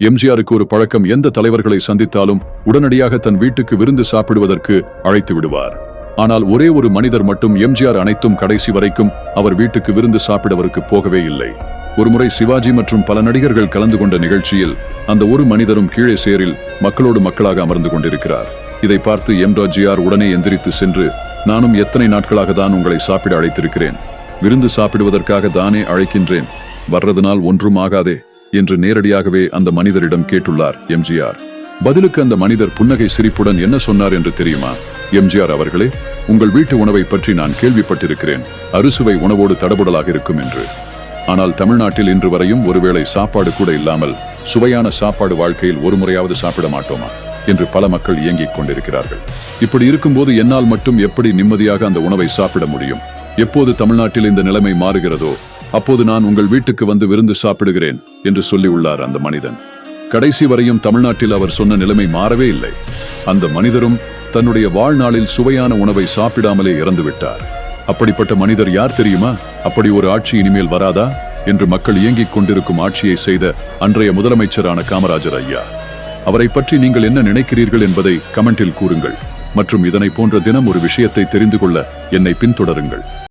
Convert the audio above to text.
எம்ஜிஆருக்கு ஒரு பழக்கம் எந்த தலைவர்களை சந்தித்தாலும் உடனடியாக தன் வீட்டுக்கு விருந்து சாப்பிடுவதற்கு அழைத்து விடுவார். ஆனால் ஒரே ஒரு மனிதர் மட்டும் எம்ஜிஆர் அனைத்தும் கடைசி வரைக்கும் அவர் வீட்டுக்கு விருந்து சாப்பிடவருக்கு போகவே இல்லை. ஒருமுறை சிவாஜி மற்றும் பல நடிகர்கள் கலந்து கொண்ட நிகழ்ச்சியில் அந்த ஒரு மனிதரும் கீழே சேரில் மக்களோடு மக்களாக அமர்ந்து கொண்டிருக்கிறார். இதை பார்த்து எம்ஜிஆர் உடனே எந்திரித்து சென்று நானும் எத்தனை நாட்களாக தான் உங்களை சாப்பிட அழைத்திருக்கிறேன். விருந்து சாப்பிடுவதற்காக தானே அழைக்கின்றேன். வர்றதுனால் ஒன்றும் ஆகாதே. என்று நேரடியாகவே அந்த மனிதரிடம் கேட்டுள்ளார் எம்ஜிஆர். பதிலுக்கு அந்த மனிதர் புன்னகை சிரிப்புடன் என்ன சொன்னார் என்று தெரியுமா? எம்ஜிஆர் அவர்களே உங்கள் வீட்டு உணவை பற்றி நான் கேள்விப்பட்டிருக்கிறேன். அறுசுவை உணவோடு தடபுடலாக இருக்கும் என்று. ஆனால் தமிழ்நாட்டில் இன்று வரையும் ஒருவேளை சாப்பாடு கூட இல்லாமல் சுவையான சாப்பாடு வாழ்க்கையில் ஒரு முறையாவது சாப்பிட மாட்டோமா? என்று பல மக்கள் இயங்கிக் கொண்டிருக்கிறார்கள். இப்படி இருக்கும்போது என்னால் மட்டும் எப்படி நிம்மதியாக அந்த உணவை சாப்பிட முடியும்? எப்போது தமிழ்நாட்டில் இந்த நிலைமை மாறுகிறதோ அப்போது நான் உங்கள் வீட்டுக்கு வந்து விருந்து சாப்பிடுகிறேன் என்று சொல்லி உள்ளார் அந்த மனிதன். கடைசி வரையும் தமிழ்நாட்டில் அவர் சொன்ன நிலைமை மாறவே இல்லை. அந்த மனிதரும் தன்னுடைய வாழ்நாளில் சுவையான உணவை சாப்பிடாமலே இறந்து விட்டார். அப்படிப்பட்ட மனிதர் யார் தெரியுமா? அப்படி ஒரு ஆட்சி இனிமேல் வராதா? என்று மக்கள் இயங்கிக் கொண்டிருக்கும் ஆட்சியை செய்த அன்றைய முதலமைச்சரான காமராஜர் ஐயா. அவரை பற்றி நீங்கள் என்ன நினைக்கிறீர்கள் என்பதை கமெண்டில் கூறுங்கள். மற்றும் இதனை போன்ற தினம் ஒரு விஷயத்தை தெரிந்து கொள்ள என்னை பின்தொடருங்கள்.